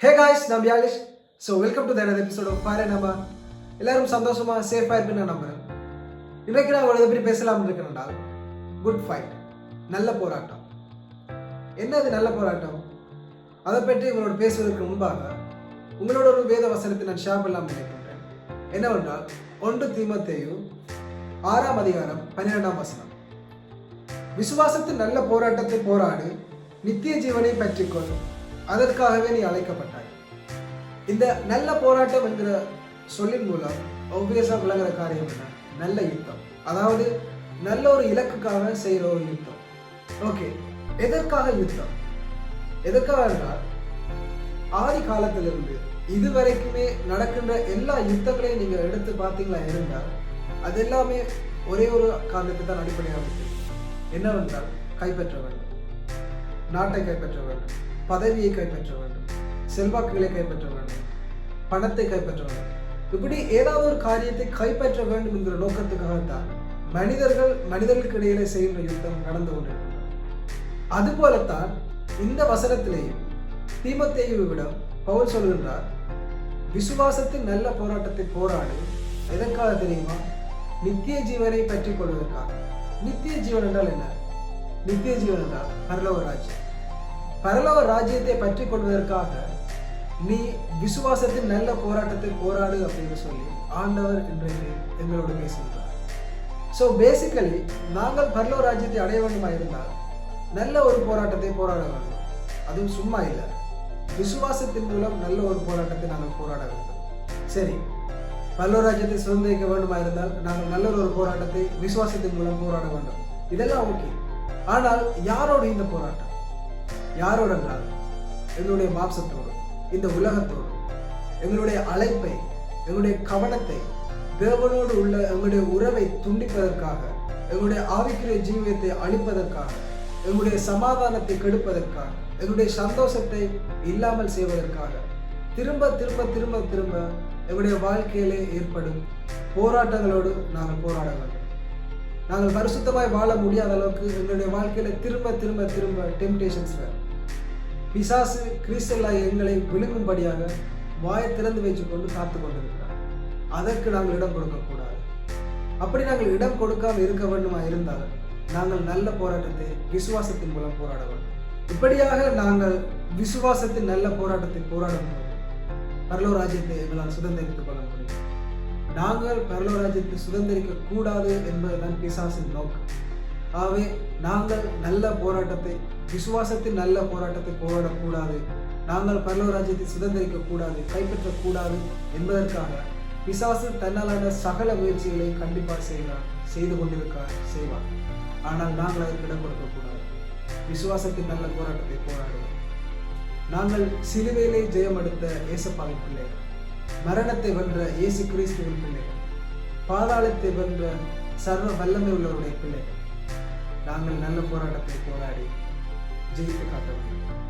ஹே guys நான் வியாலிஷ் so welcome to தனது எபிசோட் ஆஃப் ஃபயர் நம்ம எல்லாரும் சந்தோஷமாக சேஃபாக இருக்குன்னு நான் நம்புகிறேன் இன்றைக்கு நான் உங்களை எப்படி பேசலாம்னு இருக்கிறேன்டா குட் ஃபைட் நல்ல போராட்டம். என்னது நல்ல போராட்டம்? அதை பற்றி உங்களோட பேசுவதற்கு முன்பாக உங்களோட ஒரு வேத வசனத்தை நான் ஷேர் பண்ணலாம் நினைக்கின்றேன். என்னவென்றால் ஒன்று தீமத்தையும் ஆறாம் அதிகாரம் பன்னிரெண்டாம் வசனம். விசுவாசத்தின் நல்ல போராட்டத்தை போராடு நித்திய ஜீவனை பற்றிக்கொள்ளும் அதற்காகவே நீ அழைக்கப்பட்டாய். இந்த நல்ல போராட்டம் என்கிற சொல்லின் மூலம் ஒவ்வியஸாக விளங்குற காரியம் என்ன? நல்ல யுத்தம். அதாவது நல்ல ஒரு இலக்குக்காக செய்கிற ஒரு யுத்தம். ஓகே எதற்காக யுத்தம்? எதற்காக என்றால் ஆதி காலத்திலிருந்து இதுவரைக்குமே நடக்கின்ற எல்லா யுத்தங்களையும் நீங்கள் எடுத்து பார்த்தீங்களா இருந்தால் அது எல்லாமே ஒரே ஒரு காரணத்தை தான் அடிப்படையாக இருக்குது என்னவென்றால் கைப்பற்ற வேண்டும் நாட்டை கைப்பற்ற வேண்டும் பதவியை கைப்பற்ற வேண்டும். செல்வாக்குகளை கைப்பற்ற வேண்டும். பணத்தை கைப்பற்ற வேண்டும். இப்படி ஏதாவது ஒரு காரியத்தை கைப்பற்ற வேண்டும் என்கிற நோக்கத்துக்காகத்தான் மனிதர்கள் மனிதர்களுக்கு இடையிலே செய்கின்ற யுத்தம் நடந்து கொண்டிருக்கிறது அதுபோலத்தான் இந்த வசனத்திலேயும் தீமத்தேயுவிடம் பவுல் சொல்கின்றார் விசுவாசத்தின் நல்ல போராட்டத்தை போராடு. எதற்காக தெரியுமா? நித்திய ஜீவனை பற்றி கொள்வதற்காக. நித்திய ஜீவன் என்றால் என்ன? நித்திய ஜீவன் என்றால் பரலோக பரலோக ராஜ்யத்தை பற்றி கொள்வதற்காக நீ விசுவாசத்தின் நல்ல போராட்டத்தை போராடு அப்படின்னு சொல்லி ஆண்டவர் இன்றைக்கு எங்களோடு பேசுகிறார் ஸோ பேசிக்கலி நாங்கள் பரலோ ராஜ்யத்தை அடைய வேண்டுமா இருந்தால் நல்ல ஒரு போராட்டத்தை போராட வேண்டும். அதுவும் சும்மா இல்லை. விசுவாசத்தின் மூலம் நல்ல ஒரு போராட்டத்தை நாங்கள் போராட வேண்டும். சரி பல்லோ ராஜ்யத்தை சுதந்திரிக்க வேண்டுமா இருந்தால் நாங்கள் நல்ல ஒரு போராட்டத்தை விசுவாசத்தின் மூலம் போராட வேண்டும். இதெல்லாம் ஓகே ஆனால் யாரோடு இந்த போராட்டம்? யாரோடு என்றால் எங்களுடைய மாம்சத்தோடு இந்த உலகத்தோடு. எங்களுடைய அழைப்பை எங்களுடைய கவனத்தை தேவனோடு உள்ள எங்களுடைய உறவை துண்டிப்பதற்காக எங்களுடைய ஆவிக்குரிய ஜீவியத்தை அழிப்பதற்காக எங்களுடைய சமாதானத்தை கெடுப்பதற்காக எங்களுடைய சந்தோஷத்தை இல்லாமல் செய்வதற்காக திரும்ப திரும்ப திரும்ப திரும்ப எங்களுடைய வாழ்க்கையிலே ஏற்படும் போராட்டங்களோடு நாங்கள் போராட வேண்டும். நாங்கள் பரிசுத்தமாய் வாழ முடியாத அளவுக்கு எங்களுடைய வாழ்க்கையில திரும்ப திரும்ப திரும்ப டெம்டேஷன்ஸ் வேறு பிசாசு கிறிஸ்தல்லா எங்களை விழுங்கும்படியாக வாயை திறந்து வைத்துக்கொண்டு காத்து கொண்டிருக்கிறார். அதற்கு நாங்கள் இடம் கொடுக்கக்கூடாது. அப்படி நாங்கள் இடம் கொடுக்காமல் இருக்க வேண்டுமா இருந்தால் நாங்கள் நல்ல போராட்டத்தை விசுவாசத்தின் மூலம் போராட வேண்டும். இப்படியாக நாங்கள் விசுவாசத்தின் நல்ல போராட்டத்தை போராடும் போது பரலோ ராஜ்யத்தை எங்களால் சுதந்திரித்துக் கொள்ள முடியும். நாங்கள் பரலோ ராஜ்யத்தை சுதந்திரிக்க கூடாது என்பதுதான் பிசாசின் நோக்கம். ஆகவே நாங்கள் நல்ல போராட்டத்தை விசுவாசத்தின் நல்ல போராட்டத்தை போராடக்கூடாது. நாங்கள் பரலோ ராஜ்யத்தை சுதந்திரிக்க கூடாது கைப்பற்றக்கூடாது என்பதற்காக பிசாசு தன்னாலான சகல முயற்சிகளை கண்டிப்பாக செய்கிறார் செய்து கொண்டிருக்கார் செய்வார். ஆனால் நாங்கள் அதற்கு இடம் கொடுக்கக்கூடாது. விசுவாசத்தின் நல்ல போராட்டத்தை போராடுவோம். நாங்கள் சிலுவையிலே ஜெயம் எடுத்த இயேசப்பாவின் பிள்ளைகள் மரணத்தை வென்ற இயேசு கிறிஸ்துவின் பிள்ளைகள் பாதாளத்தை வென்ற சர்வ வல்லமை உள்ளவருடைய பிள்ளைகள் நாங்கள் நல்ல போராட்டத்தை போராடி ஜெயித்து காட்ட வேண்டும்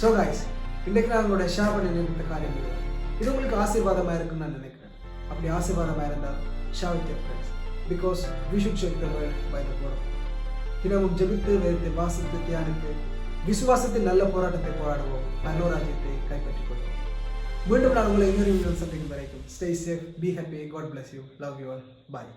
ஸோ காய்ஸ் இன்றைக்கு நான் உங்களோட ஷேர் பண்ணி நினைத்த காரியம் இது. உங்களுக்கு ஆசீர்வாதமாக இருக்கும்னு நான் நினைக்கிறேன். அப்படி ஆசீர்வாதமாக இருந்தால் share with your friends because we should shake the world by the போராட்டம் தினமும் ஜெபித்து வேதத்தை வாசித்து தியானித்து விசுவாசத்தில் நல்ல போராட்டத்தை போராடுவோம். நல்லோராஜ்யத்தை கைப்பற்றிக் கொள்வோம். மீண்டும் நான் உங்களை இன்னொரு சந்திக்கும் வரைக்கும் stay safe be happy God bless you love you all bye